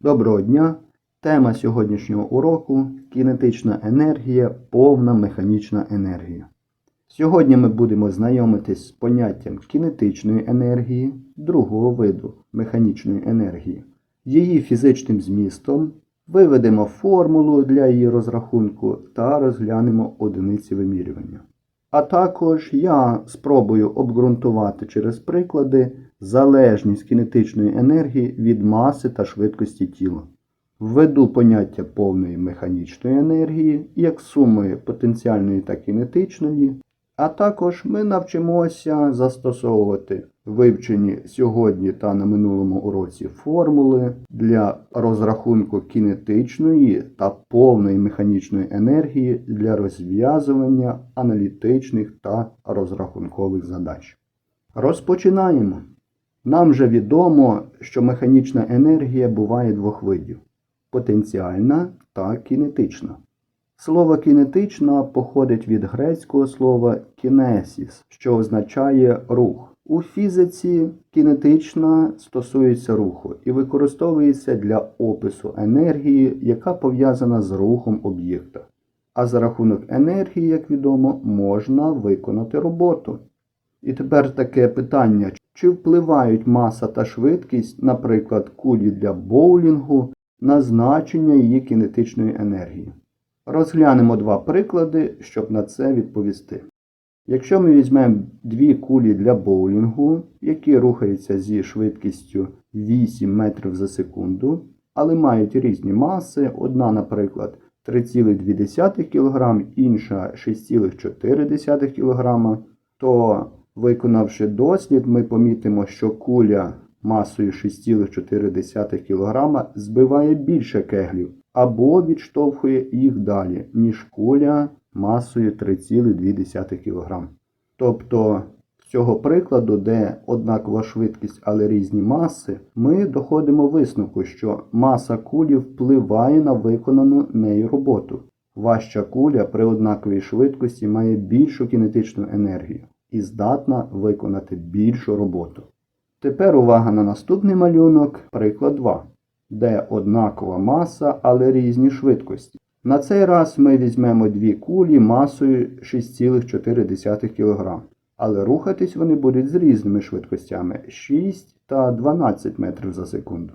Доброго дня! Тема сьогоднішнього уроку кінетична енергія, повна механічна енергія. Сьогодні ми будемо знайомитись з поняттям кінетичної енергії, другого виду механічної енергії, її фізичним змістом, виведемо формулу для її розрахунку та розглянемо одиниці вимірювання. А також я спробую обґрунтувати через приклади залежність кінетичної енергії від маси та швидкості тіла. Введу поняття повної механічної енергії як суми потенціальної та кінетичної, а також ми навчимося застосовувати вивчені сьогодні та на минулому уроці формули для розрахунку кінетичної та повної механічної енергії для розв'язування аналітичних та розрахункових задач. Розпочинаємо. Нам же відомо, що механічна енергія буває двох видів потенціальна та кінетична. Слово кінетична походить від грецького слова кінесіс, що означає рух. У фізиці кінетична стосується руху і використовується для опису енергії, яка пов'язана з рухом об'єкта. А за рахунок енергії, як відомо, можна виконати роботу. І тепер таке питання: чи впливають маса та швидкість, наприклад, кулі для боулінгу, на значення її кінетичної енергії? Розглянемо два приклади, щоб на це відповісти. Якщо ми візьмемо дві кулі для боулінгу, які рухаються зі швидкістю 8 метрів за секунду, але мають різні маси, одна, наприклад, 3,2 кг, інша 6,4 кг, то, виконавши дослід, ми помітимо, що куля масою 6,4 кг збиває більше кеглів або відштовхує їх далі, ніж куля масою 3,2 кг. Тобто, з цього прикладу, де однакова швидкість, але різні маси, ми доходимо висновку, що маса кулі впливає на виконану нею роботу. Важча куля при однаковій швидкості має більшу кінетичну енергію і здатна виконати більшу роботу. Тепер увага на наступний малюнок, приклад 2, де однакова маса, але різні швидкості. На цей раз ми візьмемо дві кулі масою 6,4 кг, але рухатись вони будуть з різними швидкостями 6 та 12 метрів за секунду.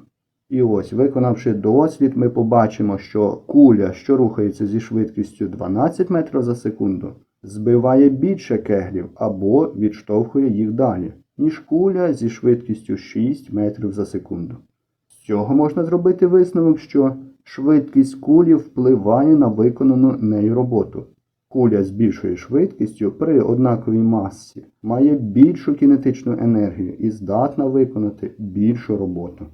І ось, виконавши дослід, ми побачимо, що куля, що рухається зі швидкістю 12 метрів за секунду, збиває більше кеглів або відштовхує їх далі, ніж куля зі швидкістю 6 метрів за секунду. Цього можна зробити висновок, що швидкість кулі впливає на виконану нею роботу. Куля з більшою швидкістю при однаковій масі має більшу кінетичну енергію і здатна виконати більшу роботу.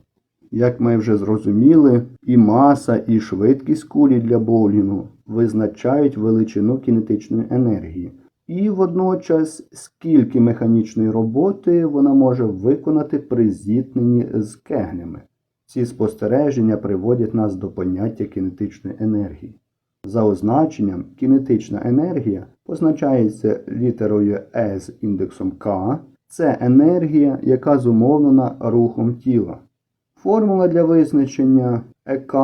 Як ми вже зрозуміли, і маса, і швидкість кулі для боулінгу визначають величину кінетичної енергії, і водночас скільки механічної роботи вона може виконати при зіткненні з кеглями. Ці спостереження приводять нас до поняття кінетичної енергії. За означенням, кінетична енергія позначається літерою E з індексом К. Це енергія, яка зумовлена рухом тіла. Формула для визначення ЕК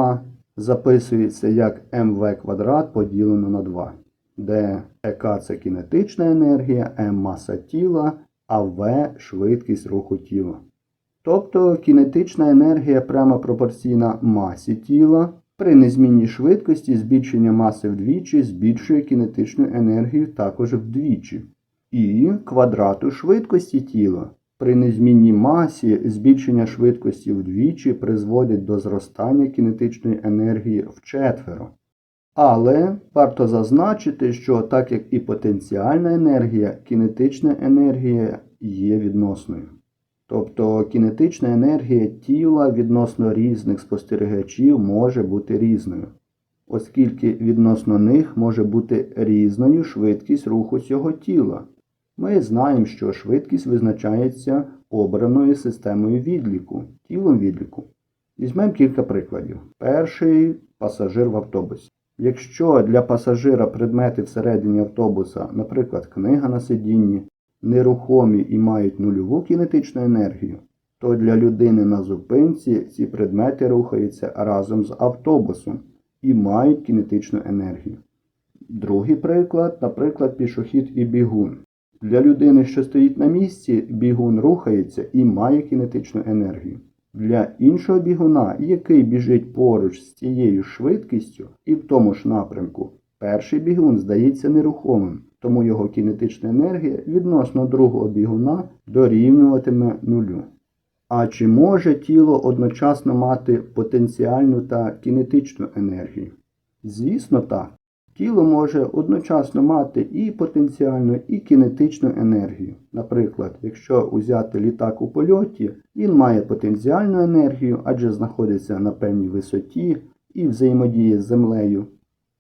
записується як МВ квадрат поділено на 2, де ЕК це кінетична енергія, М маса тіла, а В швидкість руху тіла. Тобто кінетична енергія прямо пропорційна масі тіла. При незмінній швидкості збільшення маси вдвічі збільшує кінетичну енергію також вдвічі. І квадрату швидкості тіла. При незмінній масі збільшення швидкості вдвічі призводить до зростання кінетичної енергії вчетверо. Але варто зазначити, що так як і потенціальна енергія, кінетична енергія є відносною. Тобто кінетична енергія тіла відносно різних спостерігачів може бути різною, оскільки відносно них може бути різною швидкість руху цього тіла. Ми знаємо, що швидкість визначається обраною системою відліку, тілом відліку. Візьмемо кілька прикладів. Перший пасажир в автобусі. Якщо для пасажира предмети всередині автобуса, наприклад, книга на сидінні, нерухомі і мають нульову кінетичну енергію, то для людини на зупинці ці предмети рухаються разом з автобусом і мають кінетичну енергію. Другий приклад, наприклад, пішохід і бігун. Для людини, що стоїть на місці, бігун рухається і має кінетичну енергію. Для іншого бігуна, який біжить поруч з цією швидкістю і в тому ж напрямку, перший бігун здається нерухомим, тому його кінетична енергія відносно другого бігуна дорівнюватиме нулю. А чи може тіло одночасно мати потенціальну та кінетичну енергію? Звісно, так. Тіло може одночасно мати і потенціальну, і кінетичну енергію. Наприклад, якщо взяти літак у польоті, він має потенціальну енергію, адже знаходиться на певній висоті і взаємодіє з землею,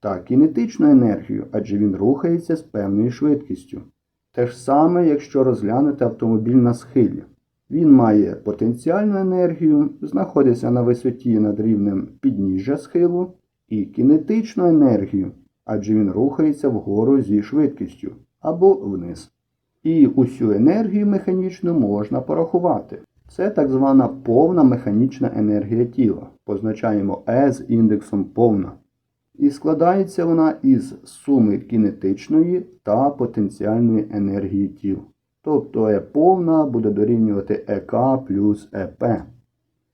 та кінетичну енергію, адже він рухається з певною швидкістю. Те ж саме, якщо розглянути автомобіль на схилі. Він має потенціальну енергію, знаходиться на висоті над рівнем підніжжя схилу, і кінетичну енергію, адже він рухається вгору зі швидкістю або вниз. І усю енергію механічну можна порахувати. Це так звана повна механічна енергія тіла. Позначаємо E з індексом повна. І складається вона із суми кінетичної та потенціальної енергії тіл. Тобто Е повна буде дорівнювати ЕК плюс ЕП.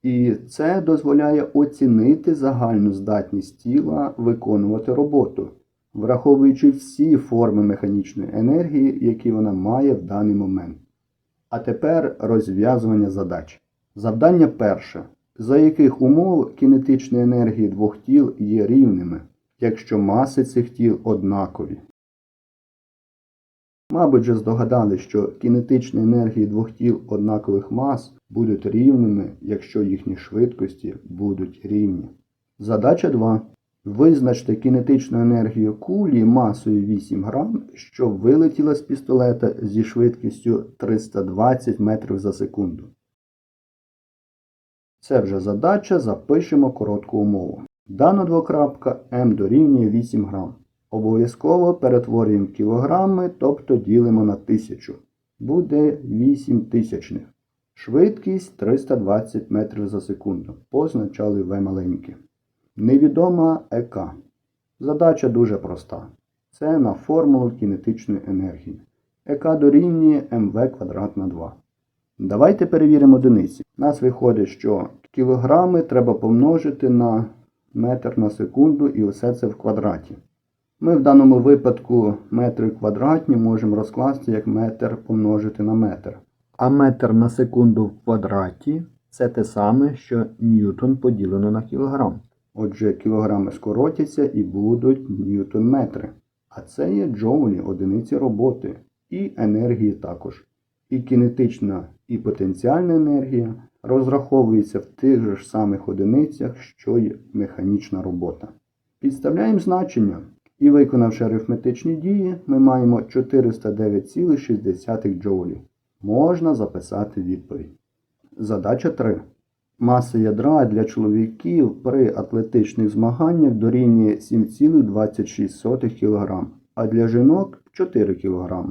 І це дозволяє оцінити загальну здатність тіла виконувати роботу, враховуючи всі форми механічної енергії, які вона має в даний момент. А тепер розв'язування задач. Завдання перше. За яких умов кінетичні енергії двох тіл є рівними, якщо маси цих тіл однакові? Мабуть, же здогадали, що кінетичні енергії двох тіл однакових мас будуть рівними, якщо їхні швидкості будуть рівні. Задача 2. Визначте кінетичну енергію кулі масою 8 грам, що вилетіла з пістолета зі швидкістю 320 метрів за секунду. Це вже задача, запишемо коротку умову. Дана двокрапка М дорівнює 8 грам. Обов'язково перетворюємо кілограми, тобто ділимо на тисячу. Буде 8 тисячних. Швидкість 320 метрів за секунду. Позначали В маленьке. Невідома ЕК. Задача дуже проста. Це на формулу кінетичної енергії. ЕК дорівнює МВ квадрат на 2. Давайте перевіримо одиниці. У нас виходить, що кілограми треба помножити на метр на секунду і усе це в квадраті. Ми в даному випадку метри квадратні можемо розкласти як метр помножити на метр. А метр на секунду в квадраті це те саме, що ньютон поділено на кілограм. Отже, кілограми скоротяться і будуть ньютон-метри. А це є джоулі, одиниці роботи, і енергії також. І кінетична, і потенціальна енергія розраховується в тих же самих одиницях, що й механічна робота. Підставляємо значення. І виконавши арифметичні дії, ми маємо 409,6 джоулів. Можна записати відповідь. Задача 3. Маса ядра для чоловіків при атлетичних змаганнях дорівнює 7,26 кг, а для жінок 4 кг.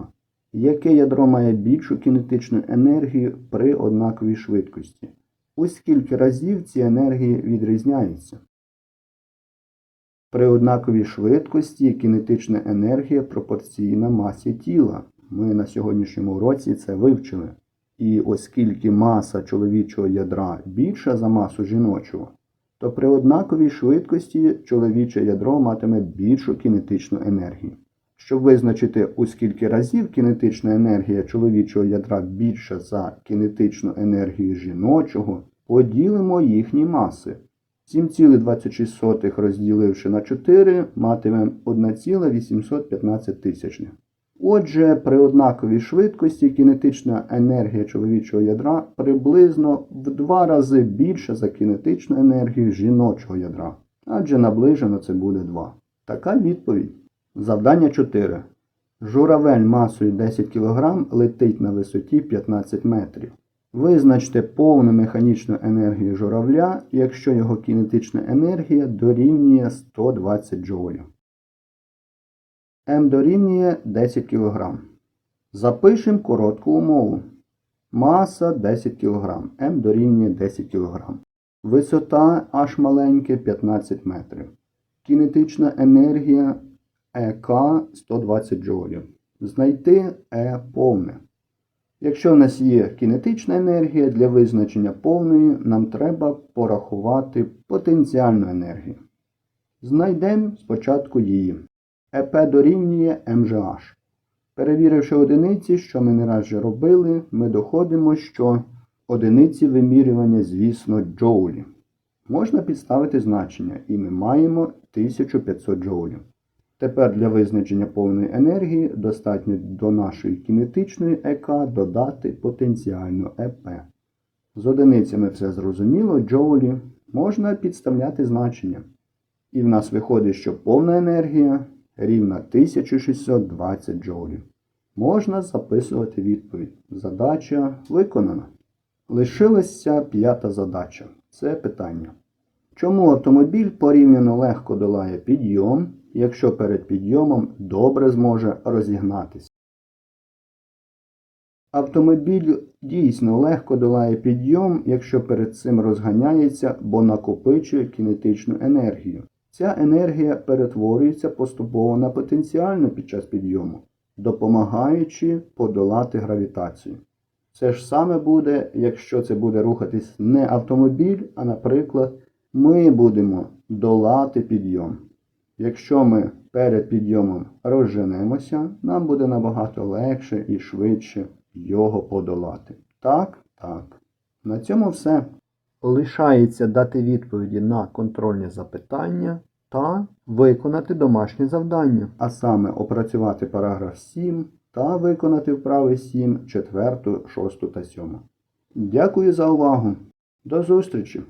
Яке ядро має більшу кінетичну енергію при однаковій швидкості? У скільки разів ці енергії відрізняються? При однаковій швидкості кінетична енергія пропорційна масі тіла. Ми на сьогоднішньому уроці це вивчили. І оскільки маса чоловічого ядра більша за масу жіночого, то при однаковій швидкості чоловіче ядро матиме більшу кінетичну енергію. Щоб визначити, у скільки разів кінетична енергія чоловічого ядра більша за кінетичну енергію жіночого, поділимо їхні маси. 7,26 розділивши на 4, матимемо 1,815 тисячних. Отже, при однаковій швидкості кінетична енергія чоловічого ядра приблизно в два рази більша за кінетичну енергію жіночого ядра, адже наближено це буде 2. Така відповідь. Завдання 4. Журавель масою 10 кг летить на висоті 15 метрів. Визначте повну механічну енергію журавля, якщо його кінетична енергія дорівнює 120 джоулів. М дорівнює 10 кг. Запишемо коротку умову. Маса 10 кг, М дорівнює 10 кг. Висота аж маленьке 15 метрів. Кінетична енергія ЕК 120 джоулів. Знайти Е повне. Якщо в нас є кінетична енергія, для визначення повної нам треба порахувати потенціальну енергію. Знайдемо спочатку її. ЕП дорівнює МЖH. Перевіривши одиниці, що ми не раз вже робили, ми доходимо, що одиниці вимірювання, звісно, джоулі. Можна підставити значення, і ми маємо 1500 джоулів. Тепер для визначення повної енергії достатньо до нашої кінетичної ЕК додати потенціальну ЕП. З одиницями все зрозуміло, джоулі можна підставляти значення. І в нас виходить, що повна енергія рівна 1620 джоулів. Можна записувати відповідь. Задача виконана. Лишилася п'ята задача. Це питання. Чому автомобіль порівняно легко долає підйом, якщо перед підйомом добре зможе розігнатися? Автомобіль дійсно легко долає підйом, якщо перед цим розганяється, бо накопичує кінетичну енергію. Ця енергія перетворюється поступово на потенціальну під час підйому, допомагаючи подолати гравітацію. Це ж саме буде, якщо це буде рухатись не автомобіль, а, наприклад, ми будемо долати підйом. Якщо ми перед підйомом розженемося, нам буде набагато легше і швидше його подолати. Так, так. На цьому все. Лишається дати відповіді на контрольні запитання та виконати домашнє завдання, а саме опрацювати параграф 7 та виконати вправи 7, 4, 6 та 7. Дякую за увагу. До зустрічі!